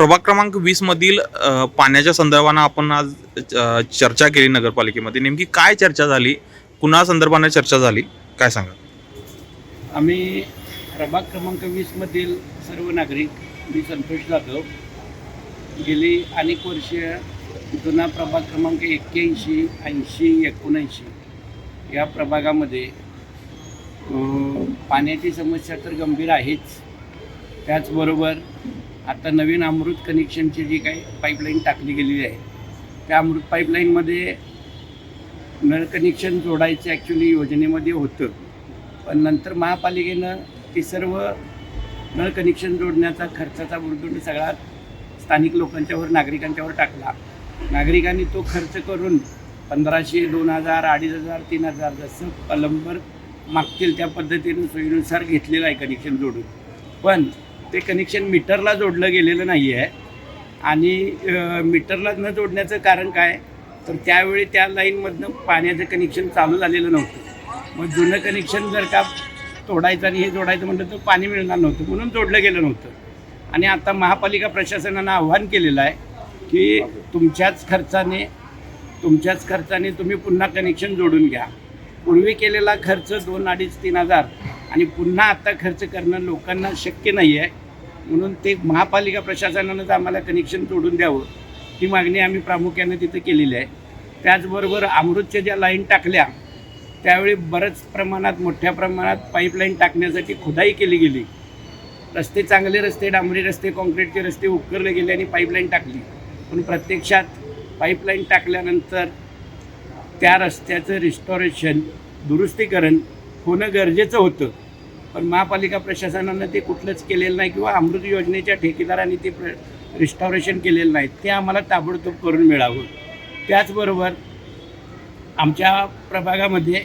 प्रभाग क्रमांक वीस मधील अ, पाण्याच्या संदर्भानं आपण आज अ, चर्चा केली नगरपालिकेमध्ये. नेमकी काय चर्चा झाली? कुणा संदर्भानं चर्चा झाली? काय सांगा आम्ही प्रभाग क्रमांक वीसमधील सर्व नागरिक मी संतोष जाधव गेली अनेक वर्ष जुना प्रभाग क्रमांक एक्क्याऐंशी ऐंशी एकोणऐंशी या प्रभागामध्ये अं, पाण्याची समस्या तर गंभीर आहेच. त्याचबरोबर आता नवीन अमृत कनेक्शनची जी काही पाईपलाईन टाकली गेलेली आहे त्या अमृत पाईपलाईनमध्ये नळ कनेक्शन जोडायचं ॲक्च्युली योजनेमध्ये होतं. पण नंतर महापालिकेनं ती सर्व नळ कनेक्शन जोडण्याचा खर्चाचा बुरदुंड सगळा स्थानिक लोकांच्यावर नागरिकांच्यावर टाकला. नागरिकांनी तो खर्च करून पंधराशे दोन हजार अडीच हजार तीन हजार जसं पलंबर मागतील त्या पद्धतीनं सोयीनुसार घेतलेलं आहे कनेक्शन जोडून. पण ते कनेक्शन मीटरला जोडलं गेलेलं नाही आहे आणि मीटरला न जोडण्याचं कारण काय? तर त्यावेळी त्या लाईनमधनं पाण्याचं कनेक्शन चालू झालेलं नव्हतं. मग जुनं कनेक्शन जर का तोडायचं आणि हे जोडायचं म्हटलं तर पाणी मिळणार नव्हतं. म्हणून जोडलं गेलं नव्हतं. आणि आता महापालिका प्रशासनानं आव्हान केलेलं आहे की तुमच्याच खर्चाने तुमच्याच खर्चाने तुम्ही पुन्हा कनेक्शन जोडून घ्या. पूर्वी केलेला खर्च दोन अडीच तीन हजार. आणि पुन्हा आत्ता खर्च करणं लोकांना शक्य नाही आहे म्हणून ते महापालिका प्रशासनानंच आम्हाला कनेक्शन तोडून द्यावं. ही मागणी आम्ही प्रामुख्याने तिथं केलेली आहे. त्याचबरोबर अमृतच्या ज्या लाईन टाकल्या त्यावेळी बरंच प्रमाणात मोठ्या प्रमाणात पाईपलाईन टाकण्यासाठी खुदाई केली गेली. रस्ते चांगले रस्ते डांबरी रस्ते कॉन्क्रीटचे रस्ते उपकरले गेले आणि पाईपलाईन टाकली. पण प्रत्यक्षात पाईपलाईन टाकल्यानंतर त्या रस्त्याचं रिस्टॉरेशन दुरुस्तीकरण होणं गरजेचं होतं. पण महापालिका प्रशासनानं ते कुठलंच केलेलं नाही किंवा अमृत योजनेच्या ठेकेदारांनी ते प्र रिस्टॉरेशन केलेलं नाही. ते आम्हाला ताबडतोब करून मिळावं. त्याचबरोबर आमच्या प्रभागामध्ये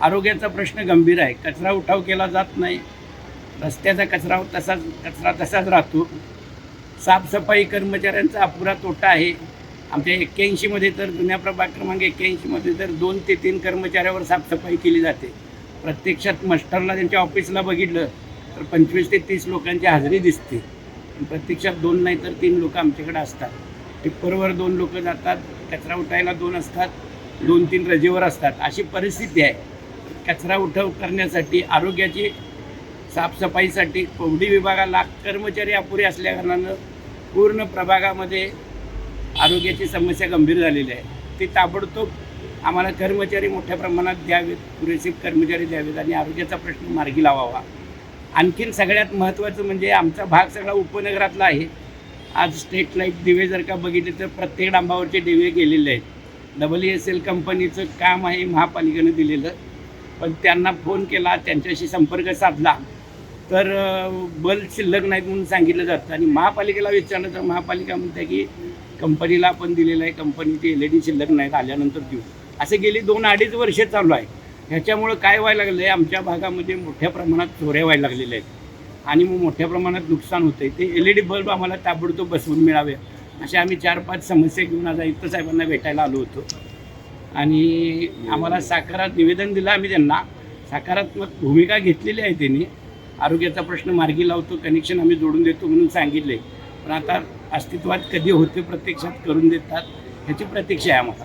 आरोग्याचा प्रश्न गंभीर आहे. कचरा उठाव केला जात नाही. रस्त्याचा कचरा तसाच कचरा तसाच राहतो. साफसफाई कर्मचाऱ्यांचा अपुरा तोटा आहे. आमच्या एक्क्याऐंशीमध्ये तर जुन्या प्रभाग क्रमांक एक्क्याऐंशीमध्ये तर दोन ते तीन कर्मचाऱ्यावर साफसफाई केली जाते. प्रत्यक्षात मस्टरला त्यांच्या ऑफिसला बघितलं तर पंचवीस ते तीस लोकांची हजेरी दिसते. प्रत्यक्षात दोन नाही तर तीन लोक आमच्याकडे असतात. टिप्परवर दोन लोक जातात कचरा उठायला दोन असतात दोन तीन रजेवर असतात. अशी परिस्थिती आहे. कचरा उठव करण्यासाठी आरोग्याची साफसफाईसाठी कोवडी विभागाला कर्मचारी अपुरे असल्याकारणानं पूर्ण प्रभागामध्ये आरोग्याची समस्या गंभीर झालेली आहे. ती ताबडतोब आम्हाला कर्मचारी मोठ्या प्रमाणात द्यावेत पुरेसे कर्मचारी द्यावेत आणि आरोग्याचा प्रश्न मार्गी लावावा. आणखीन सगळ्यात महत्त्वाचं म्हणजे आमचा भाग सगळा उपनगरातला आहे. आज स्ट्रीट लाइट दिवे जर का बघितले तर प्रत्येक डांबावरचे दिवे गेलेले आहेत. डबल एस एल कंपनीचं काम आहे महापालिकेनं दिलेलं. पण त्यांना फोन केला त्यांच्याशी संपर्क साधला. तर बल्ब शिल्लक नाहीत म्हणून सांगितलं जातं. आणि महापालिकेला विचारलं तर महापालिका म्हणते की कंपनीला आपण दिलेलं आहे कंपनीचे एल ई डी शिल्लक नाहीत आल्यानंतर देऊ. असे गेली दोन अडीच वर्षे चालू आहे. ह्याच्यामुळं काय व्हायला लागलं आहे आमच्या भागामध्ये मोठ्या प्रमाणात चोऱ्या व्हायला लागलेल्या आहेत. आणि मग मोठ्या प्रमाणात नुकसान होतं आहे ते एल ई डी बल्ब आम्हाला ताबडतोब बसवून मिळावे असे आम्ही चार पाच समस्या घेऊन आज आयुक्त साहेबांना भेटायला आलो होतो. आणि आम्हाला साकारात निवेदन दिलं आम्ही त्यांना. सकारात्मक भूमिका घेतलेली आहे त्यांनी. आरोग्याचा प्रश्न मार्गी लावतो कनेक्शन आम्ही जोडून देतो म्हणून सांगितले पण आता अस्तित्वात कधी होते प्रत्यक्षात करून देतात ह्याची प्रतीक्षा आहे आम्हाला.